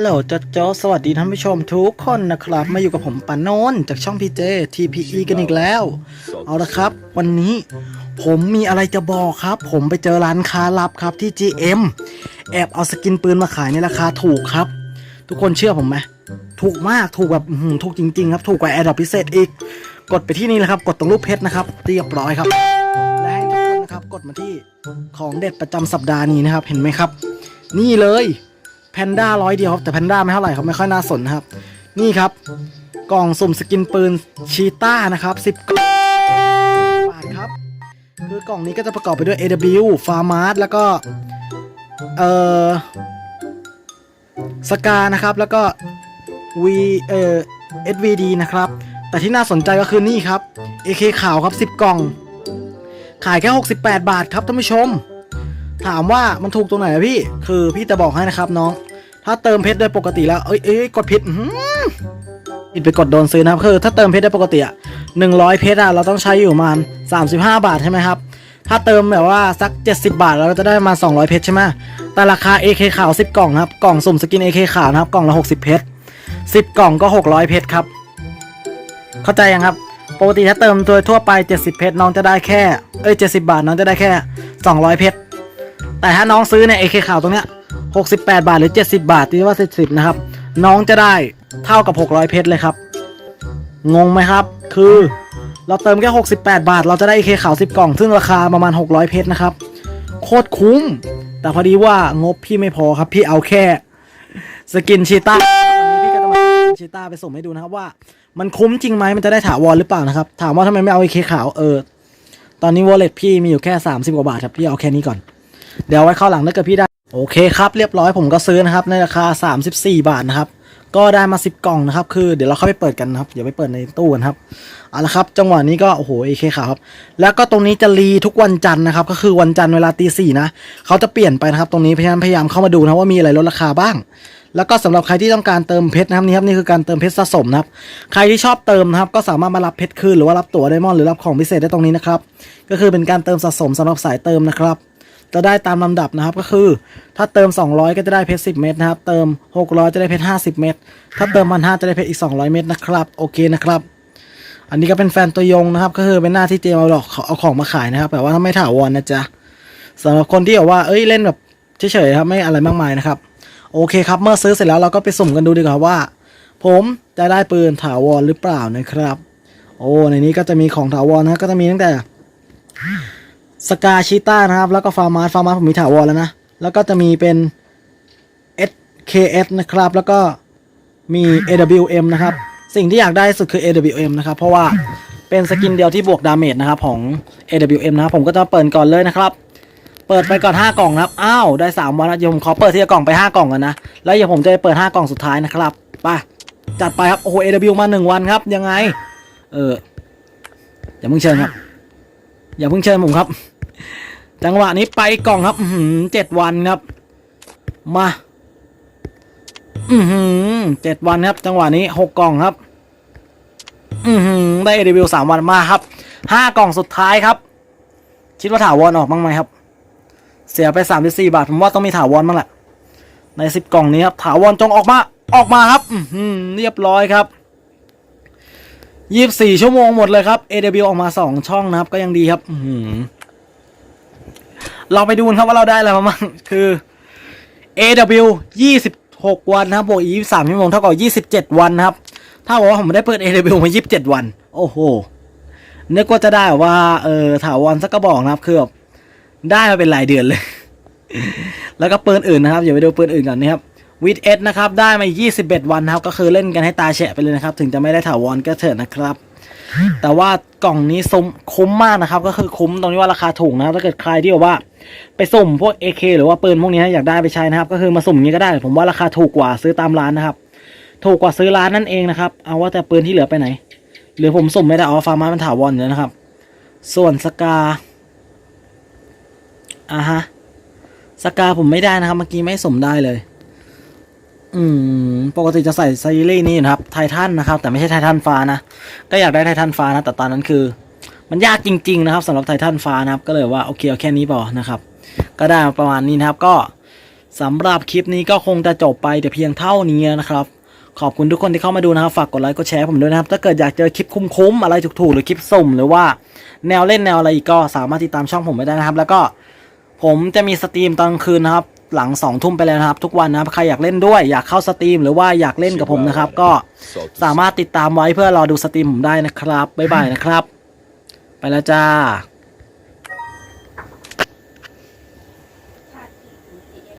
ฮัลโหลโจโจสวัสดีท่านผู้ชมทุกคนนะครับ มาอยู่กับผมปานนท์จากช่อง PJ TPE กันอีกแล้ว เอาละครับ วันนี้ผมมีอะไรจะบอกครับ ผมไปเจอร้านค้าลับครับที่ GM แอบเอาสกินปืนมาขายในราคาถูกครับ ทุกคนเชื่อผมไหมถูกมากถูกแบบอื้อหือถูกจริงๆครับ ถูกกว่าแอร์ดรอปพิเศษอีก กดไปที่นี่เลยครับกดตรงรูปเพชรนะครับเรียบร้อยครับ และให้ทุกคนนะครับกดมาที่ของเด็ดประจำสัปดาห์นี้นะครับเห็นไหมครับ นี่เลย แพนด้าร้อยเดียวครับแต่แพนด้าไม่เท่าไหร่ครับไม่ค่อยน่าสนครับ นี่ครับกล่องสุ่มสกินปืนชีต้านะครับ 10กล่องบาทครับ คือกล่องนี้ก็จะประกอบไปด้วย AW f a r m a r แล้วก็ เอ่อสกานะครับ แล้วก็ V เอ่อ SVD นะครับ แต่ที่น่าสนใจก็คือนี่ครับ AK ขาวครับ 10 กล่อง ขายแค่ 68 บาทครับท่านผู้ชม ถามว่ามันถูกตรงไหนอะพี่ คือพี่จะบอกให้นะครับน้อง ถ้าเติมเพชรโดยปกติแล้วเอ้ยเอ้ยกดผิดอื้อหือผิดไปกดโดนซื้อนะครับคือถ้าเติมเพชรได้ปกติอะ100เพชรอะเราต้องใช้อยู่ประมาณ35บห้าบาทใช่ไหมครับ ถ้าเติมแบบว่าสัก70บาทเราจะได้มา200เพชรใช่ไหมแต่ราคา AK ขาว10กล่องนะครับกล่องสุ่มสกิน AK ขาวนะครับกล่องละ60เพชร10กล่องก็600เพชรครับ เข้าใจยังครับปกติถ้าเติมตัวทั่วไป 70 เพชรน้องจะได้แค่ เอ้ย 70 บาท น้องจะได้แค่ 200 เพชร แต่ถ้าน้องซื้อเนี่ย AK ขาวตรงเนี้ย68 บาทหรือ 70 บาทที่ว่า70นะครับ น้องจะได้เท่ากับ 600 เพชรเลยครับ งงไหมครับ คือเราเติมแค่ 68 บาท เราจะได้ AK ขาว 10 กล่อง ซึ่งราคาประมาณ 600 เพชรนะครับ โคตรคุ้ม แต่พอดีว่างบพี่ไม่พอครับ พี่เอาแค่ สกินชีต้าวันนี้พี่ก็จะมาสกินชีต้าไปส่งให้ดูนะครับว่า มันคุ้มจริงไหมมันจะได้ถาวรหรือเปล่านะครับ ถามว่าทำไมไม่เอา AK ขาว เออ ตอนนี้วอลเล็ตพี่มีอยู่แค่ 30 กว่าบาทครับ พี่เอาแค่นี้ก่อน เดี๋ยวไว้เข้าวหลังถ้าเกิดพี่ได้ โอเคครับเรียบร้อยผมก็ซื้อนะครับในราคา 34 บาทนะครับ ก็ได้มา 10 กล่องนะครับ คือเดี๋ยวเราเข้าไปเปิดกันนะครับเดี๋ยวไปเปิดในตู้กันครับเอาละครับ จังหวะนี้ก็โอ้โหเอเคขาวครับ แล้วก็ตรงนี้จะรีทุกวันจันทร์นะครับ ก็คือวันจันทร์เวลาตีสี่นะเขาจะเปลี่ยนไปนะครับ ตรงนี้เพราะฉะนั้นพยายามเข้ามาดูนะว่ามีอะไรลดราคาบ้าง แล้วก็สำหรับใครที่ต้องการเติมเพชรนะครับนี่ครับนี่คือการเติมเพชรสะสมนะครับ ใครที่ชอบเติมนะครับ ก็สามารถมารับเพชรคืนหรือว่ารับตั๋วไดมอนด์หรือรับของพิเศษได้ตรงนี้นะครับ ก็คือเป็นการเติมสะสมสำหรับสายเติมนะครับ จะได้ตามลำดับนะครับก็คือ ถ้าเติม 200 ก็จะได้เพชร10 เม็ดนะครับ เติม 600 จะได้เพชร50 เม็ดถ้าเติมพันห้าจะได้เพชรอีก 200 เม็ดนะครับโอเคนะครับ อันนี้ก็เป็นแฟนตัวยงนะครับ ก็คือเป็นหน้าที่เจมเอาดอกเอาของมาขายนะครับแต่ว่าถ้าไม่ถาวรนะจ๊ะสำหรับคนที่แบบว่าเอ้ยเล่นแบบเฉยๆครับไม่อะไรมากมายนะครับ โอเคครับเมื่อซื้อเสร็จแล้วเราก็ไปสุ่มกันดูดีกว่าว่า ผมจะได้ปืนถาวรหรือเปล่านะครับ โอ้ในนี้ก็จะมีของถาวรนะก็จะมีตั้งแต่ สกาชิต้านะครับ แล้วก็ฟาร์มาร์ฟาร์มาร์ผมมีถาวรแล้วนะ แล้วก็จะมีเป็น SKS นะครับ แล้วก็มี AWM นะครับ สิ่งที่อยากได้สุดคือ AWM นะครับ เพราะว่าเป็นสกินเดียวที่บวกดาเมจนะครับของ AWM นะครับ ผมก็จะเปิดก่อนเลยนะครับ เปิดไปก่อน 5 กล่องนะครับ อ้าว ได้ 3 วันแล้วเดี๋ยวผมขอเปิดที่ละกล่องไป 5 กล่องกันนะ แล้วเดี๋ยวผมจะเปิด 5 กล่องสุดท้ายนะครับไปจัดไปครับ โอ้โห AW มา 1 วันครับ ยังไง เอออย่าเพิ่งเชิญครับ อย่าเพิ่งเชิญผมครับ จังหวะนี้ไปกล่องครับเจ็ดวันครับ มาอือหือเจ็ดวันครับ จังหวะนี้หกกล่องครับ อือหือได้รีวิวสามวันมาครับห้ากล่องสุดท้ายครับ คิดว่าถาวรออกบ้างไหมครับ เสียไปสามสี่บาท ผมว่าต้องมีถาวรบ้างแหละในสิบกล่องนี้ครับถาวรจงออกมาออกมาครับ อือหือเรียบร้อยครับ ยี่สิบสี่ชั่วโมงหมดเลยครับ AW ออกมาสองช่องนะครับ ก็ยังดีครับอือหือเราไปดูกันครับว่าเราได้อะไรมาบ้างคือ AW 26วันนะครับบวกอีก23ชั่วโมงเท่ากับ27วันนะครับ ถ้าบอกว่าผมได้เปิด AW มา27วัน โอ้โหนึกว่าจะได้แบบว่า เออถาวรสักกระบอกนะครับคือแบบได้มาเป็นรายเดือนเลย แล้วก็ปืนอื่นนะครับอย่าไปดูปืนอื่นก่อนนะครับ วิดเอสนะครับ ได้มา 21 วันครับ ก็คือเล่นกันให้ตาแฉะไปเลยนะครับ ถึงจะไม่ได้ถาวรก็เถิดนะครับ แต่ว่ากล่องนี้สมคุ้มมากนะครับ ก็คือคุ้มตรงที่ว่าราคาถูกนะครับ ถ้าเกิดใครที่แบบว่า ไปสุ่มพวก AK หรือว่าปืนพวกนี้อยากได้ไปใช้นะครับ ก็คือมาสุ่มอย่างนี้ก็ได้ ผมว่าราคาถูกกว่าซื้อตามร้านนะครับ ถูกกว่าซื้อร้านนั่นเองนะครับ เอาว่าแต่ปืนที่เหลือไปไหน หรือผมสุ่มไม่ได้เอาฟาร์มามันถาวรอยู่แล้วนะครับ ส่วนสกาอ่าฮะ สกาผมไม่ได้นะครับ เมื่อกี้ไม่สุ่มได้เลย อืมปกติจะใส่ซีรีส์นี้อยู่นะครับไททันนะครับ แต่ไม่ใช่ไททันฟ้านะ ก็อยากได้ไททันฟ้านะแต่ตอนนั้นคือ มันยากจริง ๆ นะครับสำหรับไททันฟ้านะครับ ก็เลยว่าโอเคเอาแค่นี้พอนะครับ ก็ได้ประมาณนี้นะครับก็สำหรับคลิปนี้ก็คงจะจบไปแต่เพียงเท่านี้นะครับ ขอบคุณทุกคนที่เข้ามาดูนะครับ ฝากกดไลค์กดแชร์ผมด้วยนะครับ ถ้าเกิดอยากเจอคลิปคุ้มๆอะไรถูกๆหรือคลิปสุ่มหรือว่าแนวเล่นแนวอะไรอีกก็สามารถติดตามช่องผมไปได้นะครับ แล้วก็ผมจะมีสตรีมตอนกลางคืนนะครับ หลังสองทุ่มไปแล้วนะครับ ทุกวันนะครับใครอยากเล่นด้วย อยากเข้าสตรีมหรือว่าอยากเล่นกับผมนะครับ ก็สามารถติดตามไว้เพื่อรอดูสตรีมผมได้นะครับบ๊ายบายนะครับ ไปแล้วจ้า